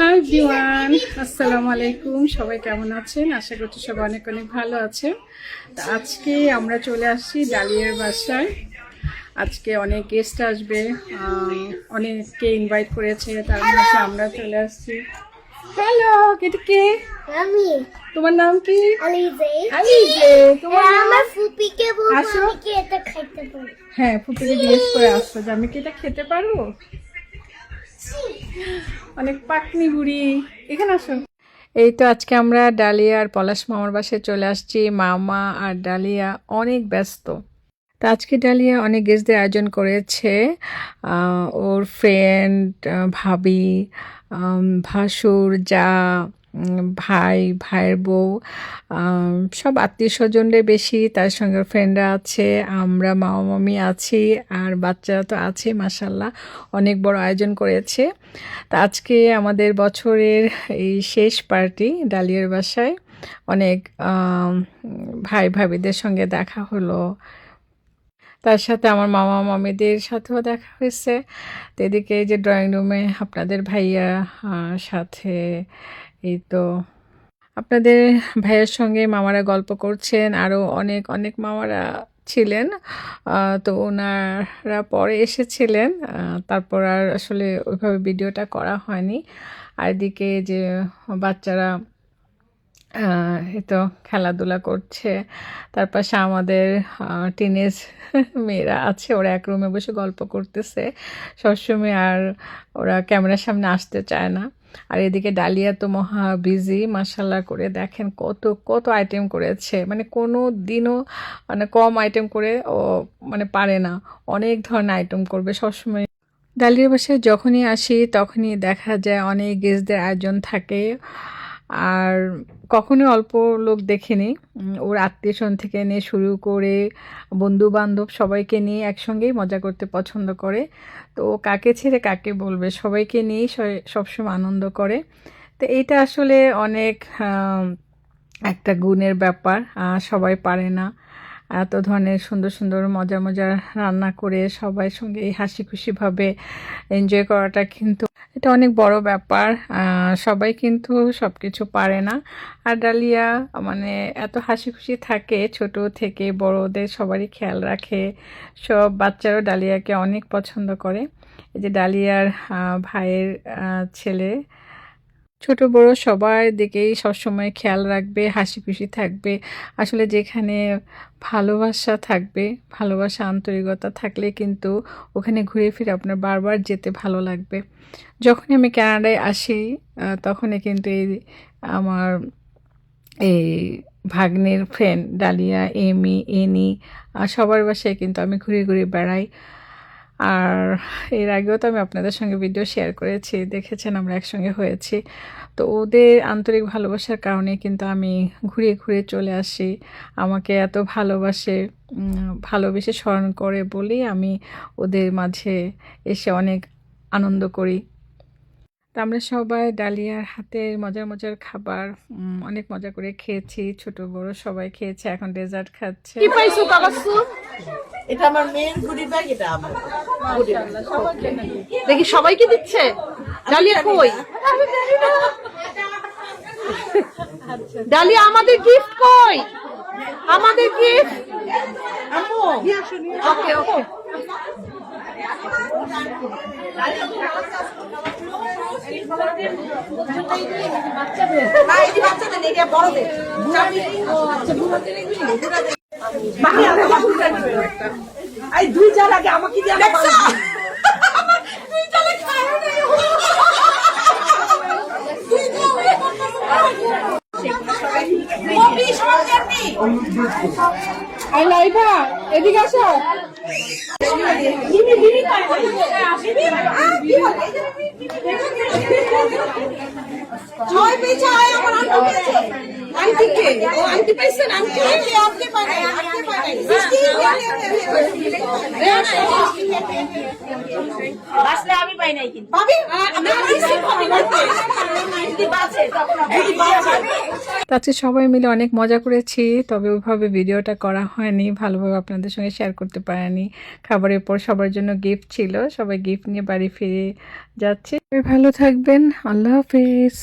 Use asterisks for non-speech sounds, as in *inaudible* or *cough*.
High V1 আসসালামু আলাইকুম। সবাই কেমন আছেন? আশা করছি সবাই অনেক অনেক ভালো আছেন। তো আজকে আমরা চলে আসছি ডালিয়ার বাসায়। আজকে অনেক গেস্ট আসবে। অনেককে ইনভাইট করেছে। তার মধ্যে আমরা চলে আসছি। হ্যালো এটা কে? আমি। তোমার নাম কি? আলিজে আলিজে তোমার আমার ফুপিকে বলব আমি কি এটা খাইতে পারি? হ্যাঁ ফুপিকে জিজ্ঞেস করে আসছো যে আমি কি এটা খেতে পারব? অনেক পাকনি বুড়ি। এখানে আসো। এই তো আজকে আমরা ডালিয়া আর পলাশ মামার বাসায় চলে আসছি। মামা আর ডালিয়া অনেক ব্যস্ত। তো আজকে ডালিয়া অনেক গেস্টদের আয়োজন করেছে। ওর ফ্রেন্ড ভাবি ভাসুর, যা ভাই, ভাইয়ের বউ সব আত্মীয় স্বজনদের বেশি, তার সঙ্গে ফ্রেন্ডরা আছে, আমরা মামা মামি আছি, আর বাচ্চারা তো আছে মাসাল্লাহ অনেক বড় আয়োজন করেছে। তা আজকে আমাদের বছরের এই শেষ পার্টি ডালিয়ার বাসায়, অনেক ভাই, ভাবিদের সঙ্গে দেখা হলো। তার সাথে আমার মামা মামিদের সাথেও দেখা হয়েছে। তো এদিকে যে ড্রয়িং রুমে আপনাদের ভাইয়া সাথে এই তো আপনাদের ভাইয়ের সঙ্গে মামারা গল্প করছেন। আরও অনেক অনেক মামারা ছিলেন। তো ওনারা পরে এসেছিলেন। তারপর আর আসলে ওইভাবে ভিডিওটা করা হয়নি। আর এদিকে যে বাচ্চারা তো খেলাধুলা করছে। তার পাশে আমাদের টিনেজ *laughs* মেয়েরা আছে, ওরা এক রুমে বসে গল্প করতেছে। সবসময় আর ওরা ক্যামেরার সামনে আসতে চায় না। আর এদিকে ডালিয়া তো মহা বিজি মাসাল্লাহ করে দেখেন কত কত আইটেম করেছে। মানে কোনো দিনও মানে কম আইটেম করে ও মানে পারে না। অনেক ধরনের আইটেম করবে সবসময়। ডালিয়ার বাসায় যখনই আসি, তখনই দেখা যায় অনেক গেস্টদের আয়োজন থাকে। আর কখনোই অল্প লোক দেখেনি। ওর আত্মীয় স্বজন থেকে নিয়ে শুরু করে বন্ধু বান্ধব সবাইকে নিয়ে একসঙ্গেই মজা করতে পছন্দ করে। তো কাকে ছেড়ে কাকে বলবে? সবাইকে নিয়েই সবসময় আনন্দ করে। তো এইটা আসলে অনেক একটা গুণের ব্যাপার। সবাই পারে না। এত ধরনের সুন্দর সুন্দর মজা মজার রান্না করে সবাই সঙ্গে এই হাসি খুশিভাবে এনজয় করাটা কিন্তু এটা অনেক বড় ব্যাপার। সবাই কিন্তু সব কিছু পারে না। আর ডালিয়া মানে এত হাসি খুশি থাকে ছোট থেকে বড়দের সবারই খেয়াল রাখে। সব বাচ্চারাও ডালিয়াকে অনেক পছন্দ করে। এই যে ডালিয়ার ভাইয়ের ছেলে ছোট বড় সবার দিকেই সবসময় খেয়াল রাখবে হাসি খুশি থাকবে। আসলে যেখানে ভালোবাসা থাকবে, ভালোবাসা, আন্তরিকতা থাকলে কিন্তু ওখানে ঘুরে ফিরে আপনার বারবার যেতে ভালো লাগবে। যখনই আমি কানাডায় আসি তখনই কিন্তু এই আমার এই ভাগ্নের ফ্রেন্ড ডালিয়া, এমি, এনি সবার বাসায় কিন্তু আমি ঘুরে ঘুরে বেড়াই। আর এর আগেও তো আমি আপনাদের সঙ্গে ভিডিও শেয়ার করেছি, দেখেছেন আমরা একসঙ্গে হয়েছি। তো ওদের আন্তরিক ভালোবাসার কারণে কিন্তু আমি ঘুরে ঘুরে চলে আসি। আমাকে এত ভালোবাসে ভালোবেসে স্মরণ করে বলেই আমি ওদের মাঝে এসে অনেক আনন্দ করি। তো আমরা সবাই ডালিয়ার হাতের মজার মজার খাবার অনেক মজা করে খেয়েছি। ছোট বড় সবাই খেয়েছে, এখন ডেজার্ট খাচ্ছে। কি পাইছো এটা আমার মেয়ের গুডি ব্যাগ এটা আমার। দেখি সবাইকে দিচ্ছে? ডালিয়া কই? ডালিয়া আমাদের গিফট কই? আমাদের গিফট আম্মু। ওকে ওকে। এই দুই চার আগে আমাকে দিয়ে দেখছ দুই চালে খায় আই লাইভা এদিকে আসো ছয় পেয়েছে আয় আমার আন্টি পেয়েছে আন্টি কে ও আন্টি পাইছেন আন্টি আন্টি নাই আন্টি পাই নাই আসলে আমি পাই নাই কিন্তু ভাবি না দিছি ভাবি আন্টি বাজে তখন আন্টি বাজে তো আজকে সবাই মিলে অনেক মজা করেছি তবে ওইভাবে ভিডিওটা করা হয়নি ভালোভাবে আপনাদের সঙ্গে শেয়ার করতে পারিনি খাবারের পর সবার জন্য গিফট ছিল সবাই গিফট নিয়ে বাড়ি ফিরে যাচ্ছে সবাই ভালো থাকবেন আল্লাহ হাফিজ